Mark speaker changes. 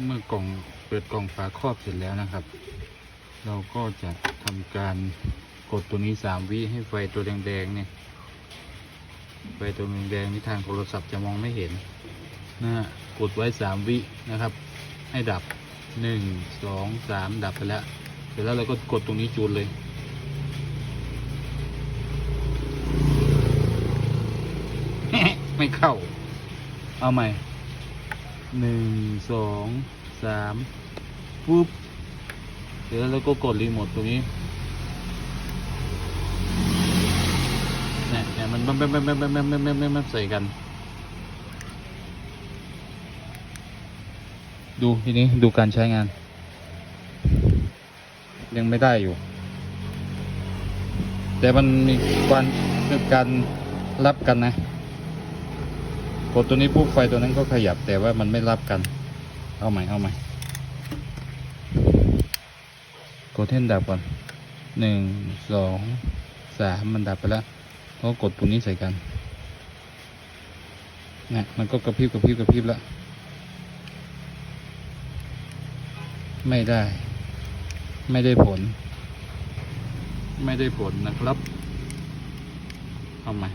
Speaker 1: เมื่อกล่องเปิดกล่องฝาครอบเสร็จแล้วนะครับ เราก็จะทำการกดตัวนี้สามวิให้ไฟตัวแดงๆเนี่ยไฟตัวแดงๆนี่ทางโทรศัพท์จะมองไม่เห็นนะฮะกดไว้สามวินะครับ ให้ดับหนึ่งสองสามดับไปแล้วเสร็จแล้วเราก็กดตรงนี้จูนเลยไม่เข้า เอาใหม่ หนึ่งสองสามปุ๊บเสร็จแล้วก็กดรีโมทตรงนี้เนี่ยเนี่ยมันมันมันมันมันมันมันมันมันใส่กัน ดูทีนี้ดูการใช้งาน ยังไม่ได้อยู่ แต่มันมีการการรับกันนะ กดตัวนี้ปุ๊บไฟตัวนั้นก็ขยับแต่ว่ามันไม่รับกัน เอาใหม่เอาใหม่กดเท่นดับก่อนหนึ่งสองสามมันดับไปแล้วก็กดปุ่มนี้ใส่กันนี่มันก็กระพริบกระพริบกระพริบแล้ว ไม่ได้ ไม่ได้ผล ไม่ได้ผลนะครับ เอาใหม่